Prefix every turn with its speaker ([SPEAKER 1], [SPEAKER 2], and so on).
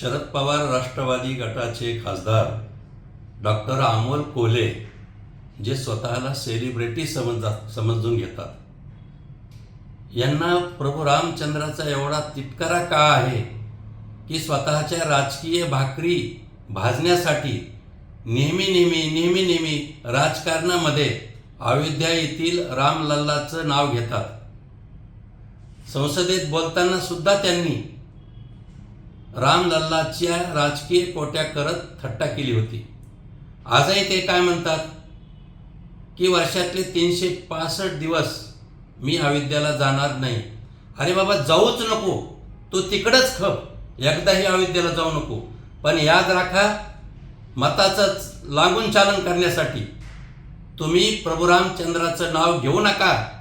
[SPEAKER 1] शरद पवार राष्ट्रवादी गटाचे खासदार डॉक्टर अमोल कोले जे स्वतःला सेलिब्रिटी समजा समजून घेतात. यांना प्रभू रामचंद्राचा एवढा तिटकारा का आहे? की स्वतःच्या राजकीय भाकरी भाजण्यासाठी नेहमी नेहमी नेहमी नेहमी राजकारणामध्ये अयोध्या येथील रामलल्लाचं नाव घेतात. संसदेत बोलताना सुद्धा त्यांनी रामलल्लाच्या राजकीय कोट्या करत थट्टा केली होती. आजही ते काय म्हणतात? की वर्षातले तीनशे पासष्ट दिवस मी अयोध्येला जाणार नाही. अरे बाबा जाऊच नको. तू तिकडंच खप. एकदाही अयोध्येला जाऊ नको. पण याद राखा मताचं लागून चालन करण्यासाठी. तुम्ही प्रभू रामचंद्राचं नाव घेऊ नका.